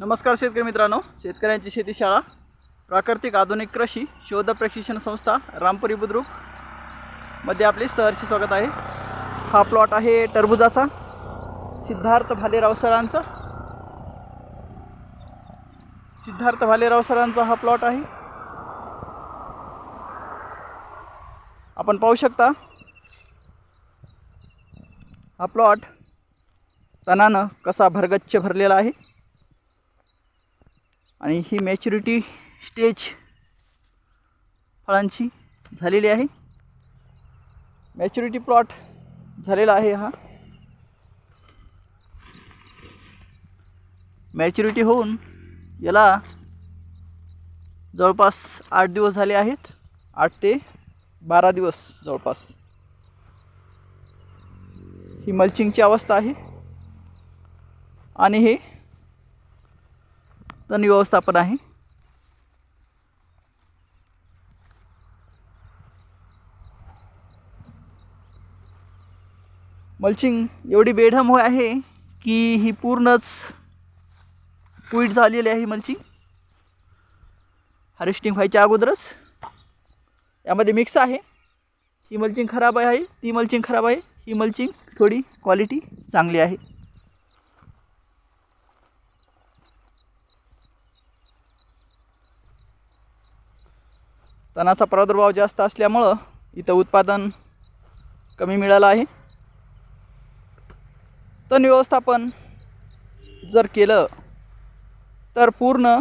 नमस्कार शेतकरी मित्रांनो शेतकऱ्यांची शेती शाळा प्राकृतिक आधुनिक कृषी शोध प्रशिक्षण संस्था रामपुरी बुद्रुकमध्ये आपले सहर्ष स्वागत आहे. हा प्लॉट आहे टरबुजाचा सिद्धार्थ भालेराव सरांचा. सिद्धार्थ भालेराव सरांचा हा प्लॉट आहे. आपण पाहू शकता हा प्लॉट तणानं कसा भरगच्च भरलेला आहे. आणि ही मॅच्युरिटी स्टेज फळांची झालेली आहे. मॅच्युरिटी प्लॉट झालेला आहे हा. मॅच्युरिटी होऊन याला जवळपास आठ दिवस झाले आहेत. आठ ते बारा दिवस जवळपास. ही मल्चिंगची अवस्था आहे. आणि हे तण व्यवस्थापन आहे. मल्चिंग एवढी बेढम होय आहे की ही पूर्णच क्विट झालेली आहे मल्चिंग. हार्वेस्टिंग व्हायच्या अगोदरच. यामध्ये मिक्स आहे. ही मल्चिंग खराब आहे ती मल्चिंग खराब आहे. ही मल्चिंग थोडी क्वालिटी चांगली आहे. तणाचा प्रादुर्भाव जास्त असल्यामुळं इथं उत्पादन कमी मिळालं आहे. तण व्यवस्थापन जर केलं तर पूर्ण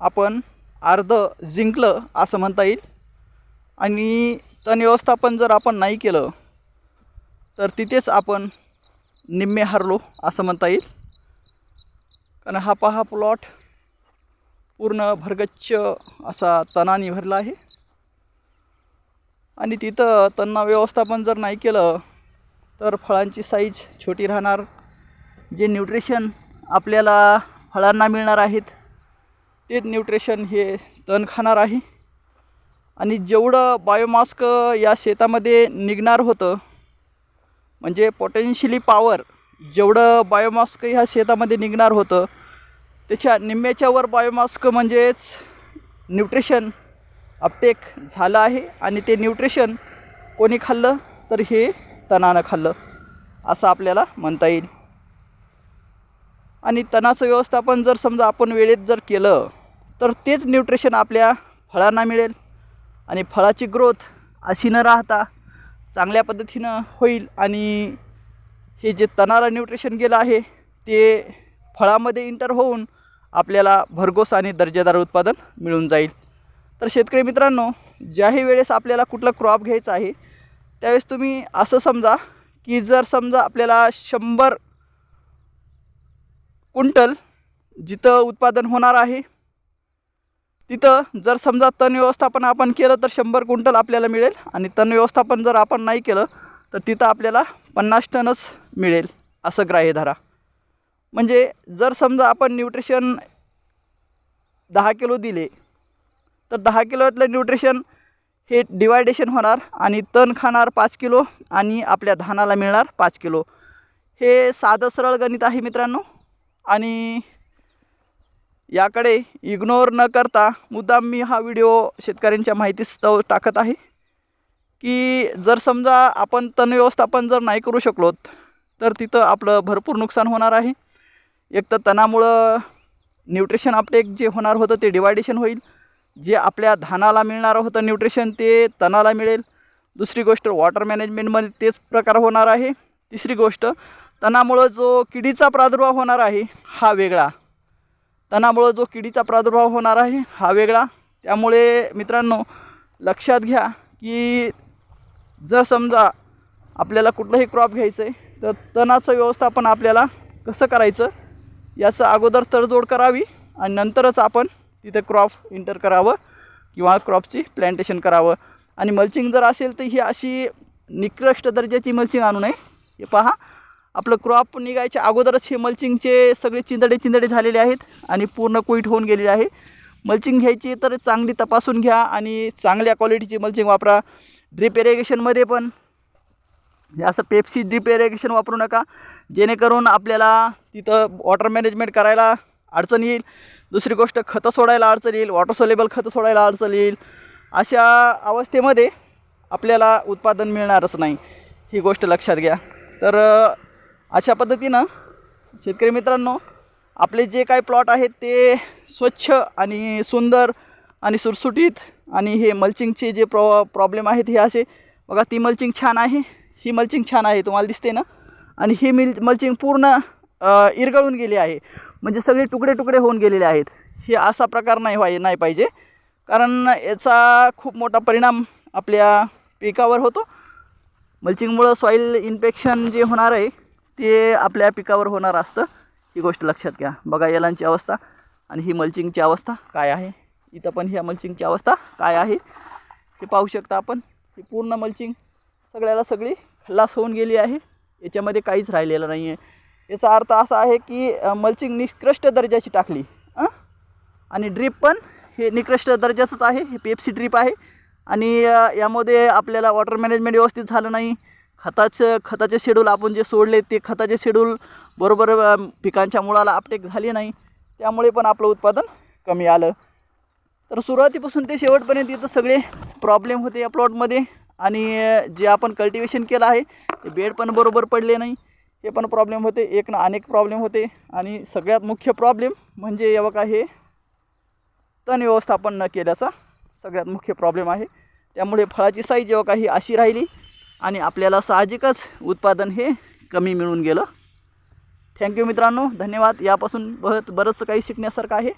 आपण अर्ध जिंकलं असं म्हणता येईल. आणि तण व्यवस्थापन जर आपण नाही केलं तर तिथेच आपण निम्मे हरलो असं म्हणता येईल. कारण हा पहा प्लॉट पूर्ण भरगच्च असा तणाने भरला आहे. आणि तिथं त्यांना व्यवस्थापन जर नाही केलं तर फळांची साईज छोटी राहणार. जे न्यूट्रिशन आपल्याला फळांना मिळणार आहेत ते न्यूट्रिशन हे तण खाणार आहे. आणि जेवढं बायोमास्क या शेतामध्ये निघणार होतं म्हणजे पोटेन्शियली पॉवर जेवढं बायोमास्क ह्या शेतामध्ये निघणार होतं त्याच्या निम्म्याच्यावर बायोमास्क म्हणजेच न्यूट्रिशन अपटेक झालं आहे आणि ते न्यूट्रिशन कोणी खाल्लं तर हे तणानं खाल्लं असं आपल्याला म्हणता येईल. आणि तणाचं व्यवस्थापन जर समजा आपण वेळेत जर केलं तर तेच न्यूट्रिशन आपल्या फळांना मिळेल आणि फळाची ग्रोथ अशी न राहता चांगल्या पद्धतीनं होईल आणि हे जे तणाला न्यूट्रिशन गेलं आहे ते फळामध्ये इंटर होऊन आपल्याला भरघोस आणि दर्जेदार उत्पादन मिळून जाईल. तर शेतकरी मित्रांनो ज्याही वेळेस आपल्याला कुठला क्रॉप घ्यायचा आहे त्यावेळेस तुम्ही असं समजा की जर समजा आपल्याला शंभर क्विंटल जिथं उत्पादन होणार आहे तिथं जर समजा तण व्यवस्थापन आपण केलं तर शंभर क्विंटल आपल्याला मिळेल आणि तण व्यवस्थापन जर आपण नाही केलं तर तिथं आपल्याला पन्नास टनच मिळेल असं ग्राह्य धरा. म्हणजे जर समजा आपण न्यूट्रिशन दहा किलो दिले तर दहा किलोतलं न्यूट्रिशन हे डिवायडेशन होणार आणि तण खाणार पाच किलो आणि आपल्या धानाला मिळणार पाच किलो. हे साधं सरळ गणित आहे मित्रांनो. आणि याकडे इग्नोर न करता मुद्दाम मी हा व्हिडिओ शेतकऱ्यांच्या माहितीस्तव टाकत आहे. की जर समजा आपण तण व्यवस्थापन जर नाही करू शकलो तर तिथं आपलं भरपूर नुकसान होणार आहे. एक तर तणामुळं न्यूट्रिशन आपले जे होणार होतं ते डिवायडेशन होईल. जे आपल्या धानाला मिळणारं होतं न्यूट्रिशन ते तणाला मिळेल. दुसरी गोष्ट वॉटर मॅनेजमेंटमध्ये तेच प्रकार होणार आहे. तिसरी गोष्ट तणामुळं जो किडीचा प्रादुर्भाव होणार आहे हा वेगळा. तणामुळं जो किडीचा प्रादुर्भाव होणार आहे हा वेगळा. त्यामुळे मित्रांनो लक्षात घ्या की जर समजा आपल्याला कुठलंही क्रॉप घ्यायचं आहे तर तणाचं व्यवस्थापन आपल्याला कसं करायचं याचं अगोदर तडजोड करावी आणि नंतरच आपण तिथे क्रॉप इंटर करावं किंवा क्रॉपची प्लॅन्टेशन करावं. आणि मल्चिंग जर असेल तर ही अशी निकृष्ट दर्जाची मल्चिंग आणू नये. हे पहा. आपलं क्रॉप निघायच्या अगोदरच हे मल्चिंगचे सगळे चिंदडे चिंदडे झालेले आहेत आणि पूर्ण कुईट होऊन गेलेले आहे. मल्चिंग घ्यायची तर चांगली तपासून घ्या आणि चांगल्या क्वालिटीची मल्चिंग वापरा. ड्रिप एरेगेशनमध्ये पण. असं पेप्सी ड्रिप एरेगेशन वापरू नका. जेणेकरून आपल्याला तिथं वॉटर मॅनेजमेंट करायला अडचण येईल. दुसरी गोष्ट खतं सोडायला अडचण येईल वॉटर सोलेबल खतं सोडायला अडचण येईल. अशा अवस्थेमध्ये आपल्याला उत्पादन मिळणारच नाही ही गोष्ट लक्षात घ्या. तर अशा पद्धतीनं शेतकरी मित्रांनो आपले जे काही प्लॉट आहेत ते स्वच्छ आणि सुंदर आणि सुटसुटीत आणि हे मल्चिंगचे जे प्रॉ प्रॉब्लेम आहेत हे असे बघा ती मल्चिंग छान आहे ही मल्चिंग छान आहे तुम्हाला दिसते ना? आणि ही मिल मल्चिंग पूर्ण इरगळून गेली आहे. म्हणजे सगळे तुकडे तुकडे होऊन गेलेले आहेत. हे असा प्रकार नाही व्हाय नाही पाहिजे. कारण याचा खूप मोठा परिणाम आपल्या पिकावर होतो. मल्चिंगमुळं सॉईल इन्फेक्शन जे होणार आहे ते आपल्या पिकावर होणार असतं. ही गोष्ट लक्षात घ्या. बघा यालांची अवस्था आणि ही मल्चिंगची अवस्था काय आहे? इथं पण ह्या मल्चिंगची अवस्था काय आहे? हे पाहू शकता आपण. ही पूर्ण मल्चिंग सगळ्याला सगळी खल्लास होऊन गेली आहे. याच्यामध्ये काहीच राहिलेलं नाही आहे याचा अर्थ असा आहे की मल्चिंग निकृष्ट दर्जाची टाकली आणि ड्रीप पण हे निकृष्ट दर्जाचंच आहे हे पेप्सी ड्रीप आहे. आणि यामध्ये आपल्याला वॉटर मॅनेजमेंट व्यवस्थित झालं नाही. खताचं खताचे शेड्यूल आपण जे सोडले ते खताचे शेड्यूल बरोबर पिकांच्या मुळाला अपटेक झाली नाही. त्यामुळे पण आपलं उत्पादन कमी आलं. तर सुरुवातीपासून ते शेवटपर्यंत इथं सगळे प्रॉब्लेम होते या प्लॉटमध्ये आणि जे आपण कल्टिवेशन केलं आहे ते बेड पण बरोबर पडले नाही. हे पण प्रॉब्लेम होते. एक ना अनेक प्रॉब्लेम होते. आणि सगळ्यात मुख्य प्रॉब्लेम म्हणजे या बघा हे तण व्यवस्थापन न केल्याचा सगळ्यात मुख्य प्रॉब्लेम आहे. त्यामुळे फळाची साईज जेव्हा काही अशी राहिली आणि आपल्याला साहजिकच उत्पादन हे कमी मिळून गेलं. थँक्यू मित्रांनो. धन्यवाद. यापासून बरं बरंचसं काही शिकण्यासारखं आहे.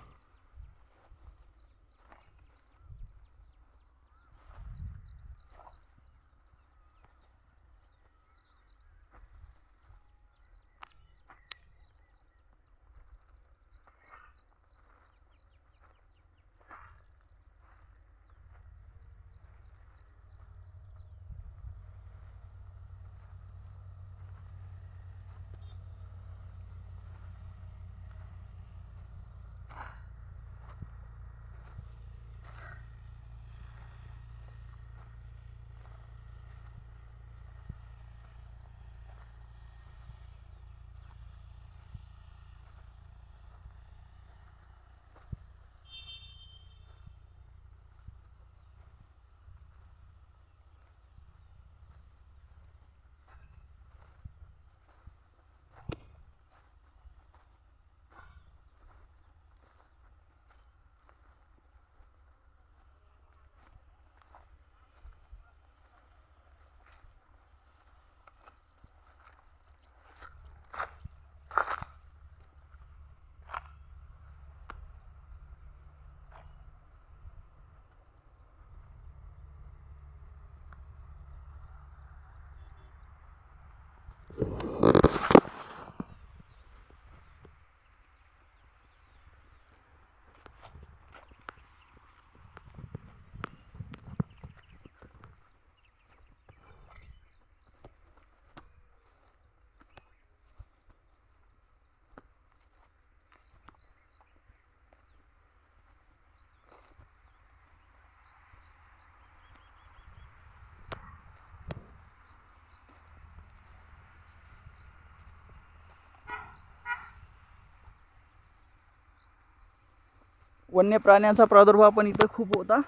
वन्य प्राण्यांचा प्रादुर्भाव पण इथं खूप होता.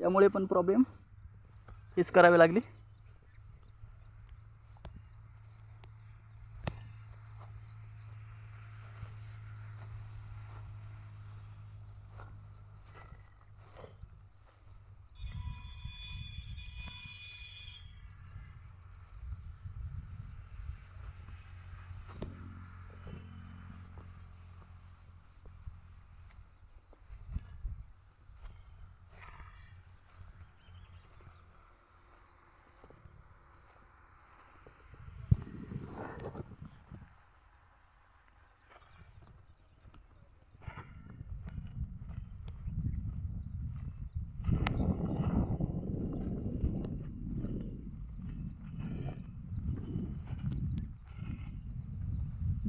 त्यामुळे पण प्रॉब्लेम हेच करावे लागली.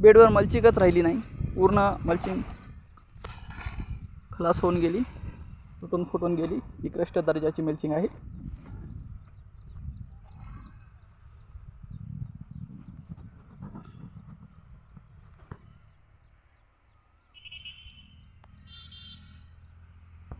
बेडवर मलचिंगच राहिली नाही. पूर्ण मलचिंग खलास होऊन गेली. तुटून फुटून गेली. निकृष्ट दर्जाची मल्चिंग आहे.